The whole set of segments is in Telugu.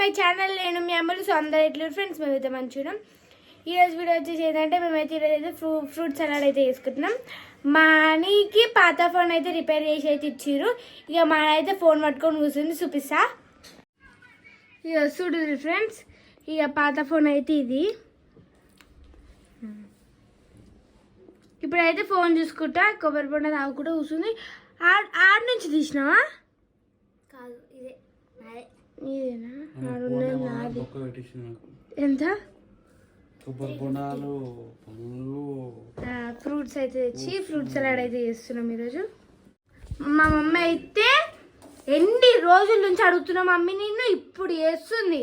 మై ఛానల్ నేను మీ అమ్మలు సో అందరు ఎట్లా ఫ్రెండ్స్ మేమైతే మంచిగా ఈరోజు వీడియో వచ్చేసి ఏంటంటే మేమైతే ఈరోజు అయితే ఫ్రూ ఫ్రూట్ సలాడ్ అయితే చేసుకుంటున్నాం. మానికి పాత ఫోన్ అయితే రిపేర్ చేసి అయితే ఇచ్చిర్రు. ఇక మా అయితే ఫోన్ పట్టుకొని కూర్చుంది చూపిస్తా. ఇక చూడు ఫ్రెండ్స్ ఇక పాత ఫోన్ అయితే ఇది. ఇప్పుడైతే ఫోన్ చూసుకుంటా కొబ్బరి బొండ తాగుకుంటూ కూర్చుంది. ఆడ ఆడ నుంచి తీసినావా? కాదు ఇదే. ఇదేనా? బొక్క ఎంత? కొబ్బరి బొండాలు పండ్లు ఫ్రూట్స్ అయితే తెచ్చి ఫ్రూట్ సలాడ్ అయితే చేస్తున్నాం ఈరోజు. మా మమ్మీ అయితే ఎన్ని రోజుల నుంచి అడుగుతున్నా మమ్మీ నిన్ను ఇప్పుడు చేస్తుంది.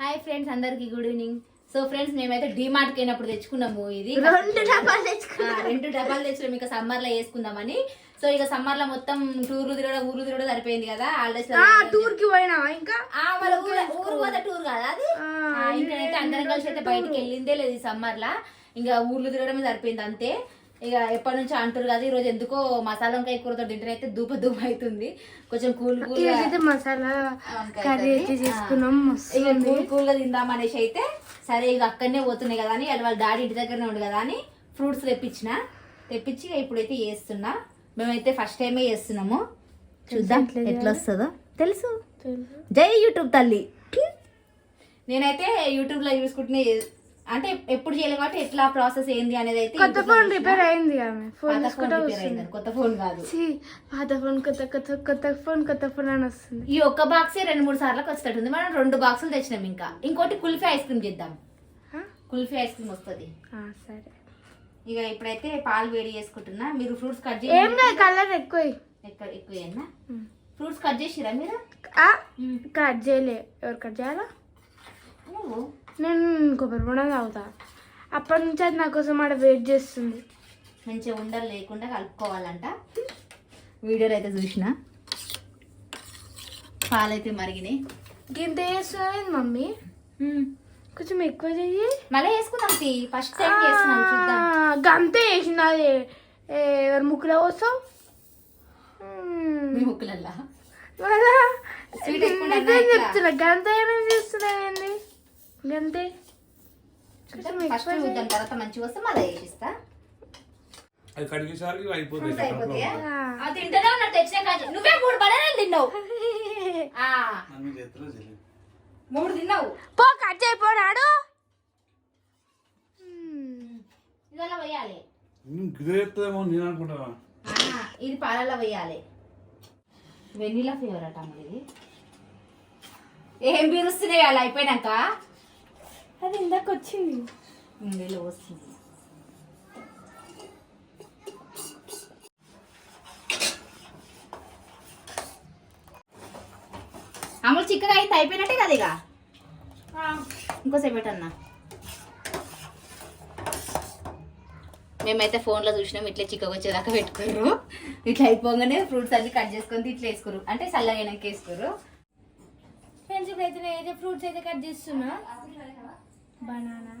హాయ్ ఫ్రెండ్స్ అందరికి గుడ్ ఈవినింగ్ సో ఫ్రెండ్స్ మేమైతే డిమార్ట్కి అయినప్పుడు తెచ్చుకున్నాము ఇది. రెండు డబ్బాలు తెచ్చుకో ఆ, రెండు డబ్బాలు తెచ్చినాం ఇక సమ్మర్లో వేసుకుందామని. సో ఇక సమ్మర్లో మొత్తం టూర్ తిరగడం ఊరు తిరగడం సరిపోయింది కదా హాలిడేస్ టూర్కి పోయినావా ఇంకా? ఊరు ఊరు పోతే టూర్ కదా అది? ఇంకనైతే అందరం కలిసి అయితే బయటికి వెళ్ళిందే లేదు ఈ సమ్మర్ లా. ఇంకా ఊర్లు తిరగడమే సరిపోయింది అంతే. ఇక ఎప్పటి నుంచి అంటారు కదా ఈ రోజు ఎందుకో మసాలా వంకాయ కూరతో తింటేనైతే దూప దూప అవుతుంది. కొంచెం కూల్ కూల్ ఈరోజు అయితే మసాలా కర్రీ అయితే చేసుకున్నాం కూల్ కూల్గా తిందాం అనేసి అయితే సరే ఇక అక్కడనే పోతున్నాయి కదా అని వాళ్ళ డాడీ ఇంటి దగ్గరనే ఉండు కదా అని ఫ్రూట్స్ తెప్పించిన. తెప్పించి ఇప్పుడైతే చేస్తున్నా. మేమైతే ఫస్ట్ టైమే చేస్తున్నాము. చూద్దాం ఎట్లా వస్తుందో తెలుసు. తెలుసు. జై యూట్యూబ్ తల్లి. నేనైతే యూట్యూబ్లో చూసుకుంటూనే చే- అంటే ఎప్పుడు చేయలేదు కాబట్టి ఎట్లా ప్రాసెస్ ఏంది అనేది అయితే కొత్త ఫోన్. రిపేర్ అయింది ఆమె. ఫోన్ రిపేర్ అయింది. కొత్త ఫోన్ కాదు. పాత ఫోన్ కొత్త కొత్త కొత్త ఫోన్ కొత్త ఫోన్ అని వస్తుంది. ఈ ఒక్క బాక్సే రెండు మూడు సార్లకు వచ్చేటట్టుంది మనం రెండు బాక్సులు తెచ్చినాం ఇంకా. ఇంకోటి కుల్ఫీ ఐస్ క్రీమ్ చేద్దాం? కుల్ఫీ ఐస్ క్రీమ్ వస్తుంది. సరే. ఇక ఇప్పుడైతే పాలు వేడి చేసుకుంటున్నా. మీరు ఫ్రూట్స్ కట్ చేయండి కలర్ ఎక్కువ ఎక్కువ ఫ్రూట్స్ కట్ చేసిరా మీరు? కట్ చేయలే. ఎవరు కట్ చేయాలా? నువ్వు? నేను కొబ్బరి బొండం తాగుతా. అప్పటి నుంచి అది నా కోసం ఆడ వెయిట్ చేస్తుంది. మంచిగా ఉండలు లేకుండా కలుపుకోవాలంట. వీడియోలో అయితే చూసిన? పాలైతే మరిగినాయి. గింత చేస్తుంది మమ్మీ? కొంచెం ఎక్కువ చెయ్యి. మళ్ళీ వేసుకుందాం తీ. ఫస్ట్ టైం చేస్తున్నాం చూద్దాం. ఆ, గంతే వేసింది అది ఏ, ఎవరు ముక్కులో వస్తావు మీ ముక్కులల్లా? ఎక్కువ నిజం? చెప్తున్నా గంత ఏమేమి చేస్తున్నాయండి గంతే. చూద్దాం ఫస్ట్ చూద్దాం తర్వాత మంచిగా వస్తే మళ్ళీ వేసిస్తా. అది కడిగేసరికి తింటేనే ఉన్నా తెచ్చిన నువ్వే మూడు బనానాలు తిన్నావు ఆ, అన్ని చేతిలో చేయలేదు మూడు తిన్నావు? పో కట్ చేయపోనాడు ఇదలా వేయాలి ఇదే చెప్తుందేమో నేను అనుకుంటావా ఇది పాలల్లో వేయాలి వెన్నీలా ఫ్లేవర్ అట ఇది ఏం బీరుస్తున్నాయి అలా అయిపోయినాక? అది ఇందాక వచ్చింది. ఇందులో వస్తుంది చిక్కగా అయితే అయిపోయినట్టే కదా ఇక? ఇంకోసేపు పెట్టన్నా మేమైతే ఫోన్లో చూసినాం ఇట్లా చిక్కగా వచ్చేదాకా పెట్టుకోరు ఇట్లా అయిపోగానే ఫ్రూట్స్ అన్ని కట్ చేసుకొని ఇట్లా వేసుకోరు అంటే చల్లగా వెనక్కి వేసుకోరు ఫ్రెండ్స్ ఇప్పుడైతే నేనైతే ఫ్రూట్స్ అయితే కట్ చేస్తున్నా? బనానా.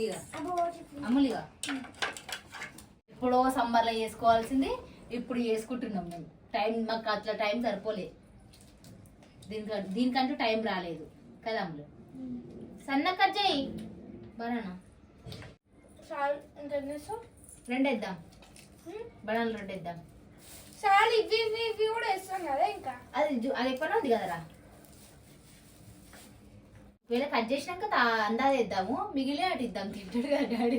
ఇక అమ్ములు ఇక ఎప్పుడో సమ్మర్లో చేసుకోవాల్సింది ఇప్పుడు చేసుకుంటున్నాం మేము. టైం మాకు అట్లా టైం సరిపోలే. దీనికి దీనికంటూ టైం రాలేదు. కదా అమ్ములు? సన్న కట్ చేయి. బనానా. చాలు ఎంత చేస్తావు రెండు వేద్దాం బనానా రెండు వేద్దాం చాలు ఇవి ఇవి కూడా వేస్తాం కదా ఇంకా. అది అది ఎక్కువనే ఉంది కదరా? వీళ్ళ కట్ చేసినాక అందాది ఇద్దాము మిగిలిన అటు ఇద్దాం. తింటాడు కదా డాడీ.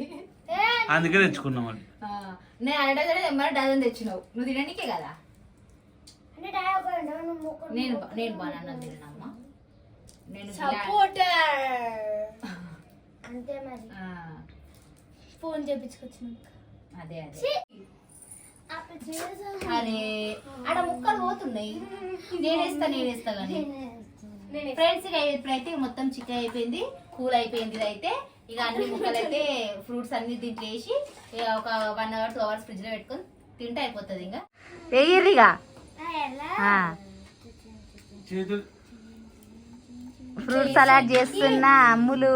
అందుకే తెచ్చుకున్నాం నేను డజన్ ఏమన్నా డజన్ తెచ్చినావు. నువ్వు తినడానికే కదా? నేను నేను బాగా తిన్నామ్మా నేను అంతే మరి. ఆ, ఫోన్ చేపించుకొచ్చినాక. అదే అదే. అరే ఆడ ముక్కలు పోతున్నాయి. నేనేస్తా నేనేస్తా కానీ ఫ్రెండ్స్ ఇక ఇప్పుడైతే మొత్తం చికెన్ అయిపోయింది కూల్ అయిపోయింది అయితే ఇక అన్ని ముక్కలు అయితే ఫ్రూట్స్ అన్ని దీంట్లో వేసి ఒక వన్ అవర్ టూ అవర్స్ ఫ్రిడ్జ్లో పెట్టుకొని తింటే అయిపోతుంది ఇంకా? వేయర్రిగా ఫ్రూట్ సలాడ్ చేస్తున్నా అమ్ములు.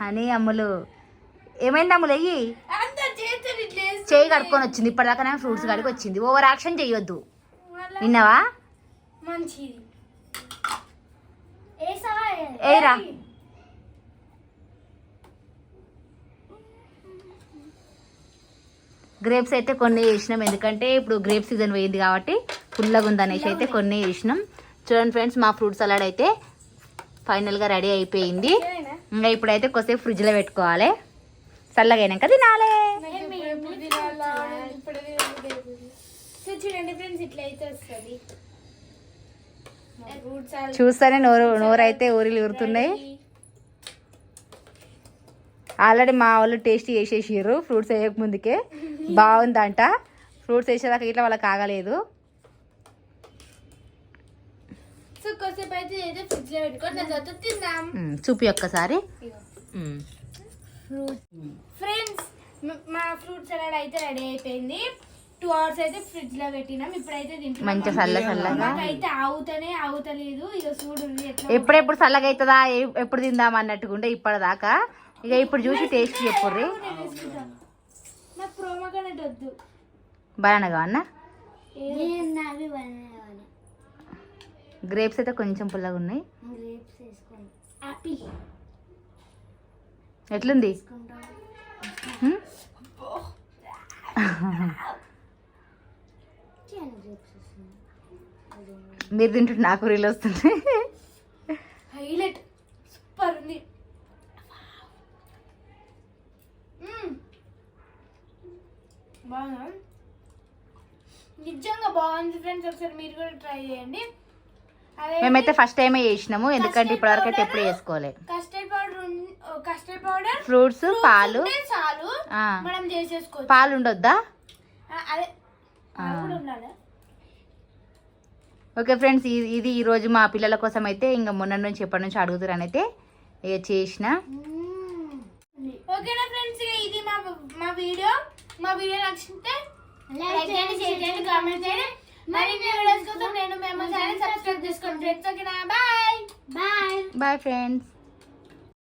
హనీ. అమ్ములు. ఏమైంది అమ్ములు అయ్యి చేయి కడుక్కొని వచ్చింది ఇప్పటిదాకా ఫ్రూట్స్ కాడికి వచ్చింది. ఓవర్ యాక్షన్ చేయొద్దు. విన్నావా? మంచిది. ఏరా గ్రేప్స్ అయితే కొన్ని వేసినాం ఎందుకంటే ఇప్పుడు గ్రేప్ సీజన్ పోయింది కాబట్టి పుల్లగా ఉందనేసి అయితే కొన్ని వేసినాం చూడండి ఫ్రెండ్స్ మా ఫ్రూట్ సలాడ్ అయితే ఫైనల్గా రెడీ అయిపోయింది. ఇంకా ఇప్పుడైతే కొద్దిసేపు ఫ్రిడ్జ్లో పెట్టుకోవాలి. చల్లగైనాక తినాలే. సో చూడండి ఫ్రెండ్స్ ఇట్లా అయితే వస్తుంది. చూస్తేనే నోరు నోరు అయితే ఊరిలు ఊరుతున్నాయి. ఆల్రెడీ మా వాళ్ళు టేస్ట్ చేసేసారు ఫ్రూట్స్ వేయక ముందుకే. బాగుందంట. ఫ్రూట్స్ వేసేదాకా ఇట్లా వాళ్ళకి ఆగలేదు. చూపి ఒక్కసారి. ఫ్రెండ్స్ మా ఫ్రూట్ సలాడ్ అయితే రెడీ అయిపోయింది. టూ అవర్స్ అయితే ఫ్రిడ్జ్లో పెట్టినాం. ఇప్పుడైతే తింటున్నాం. మంచిగా చల్ల చల్లగా. మాకైతే ఆగుతనే ఆగుతలేదు ఇక చూడు ఎట్లా ఎప్పుడెప్పుడు చల్లగా అవుతుందా ఎప్పుడు తిందాం అన్నట్టుకుంటే ఇప్పటిదాకా. ఇక ఇప్పుడు చూసి టేస్ట్ చెప్పుర్రి. నాకు వద్దు. బనానాగా అన్న నావి బనానా గ్రేప్స్ అయితే కొంచెం పుల్లగా ఉన్నాయి. ఎట్లుంది మ్? మీరు తింటుంటే నాకు రీల్ వస్తుంది. హైలైట్. సూపర్ ఉంది. బాగుందా? నిజంగా బాగుంది ఫ్రెండ్స్ ఒకసారి మీరు కూడా ట్రై చేయండి. మేమైతే ఫస్ట్ టైమే చేసినాము. ఎందుకంటే ఇప్పటివరకు అయితే ఎప్పుడు చేసుకోవాలి custard powder custard powder fruits పాలు. చాలు. మనం చేసేసుకోవచ్చు. పాలు ఉండొద్దా? అదే ఓకే ఫ్రెండ్స్ ఇది ఇది ఈరోజు మా పిల్లల కోసం అయితే ఇంకా మొన్న నుంచి ఎప్పటి నుంచి అడుగుతారని అయితే ఇక చేసిన. ఓకేనా ఫ్రెండ్స్ ఇది మా మా వీడియో. మా వీడియో నచ్చితే లైక్ చేయండి షేర్ చేయండి కామెంట్ చేయండి. మరి వీడియోస్ కోసం నేను మేము ఛానల్ సబ్స్క్రైబ్ చేసుకోండి ఫ్రెండ్స్ ఓకేనా? Bye bye bye friends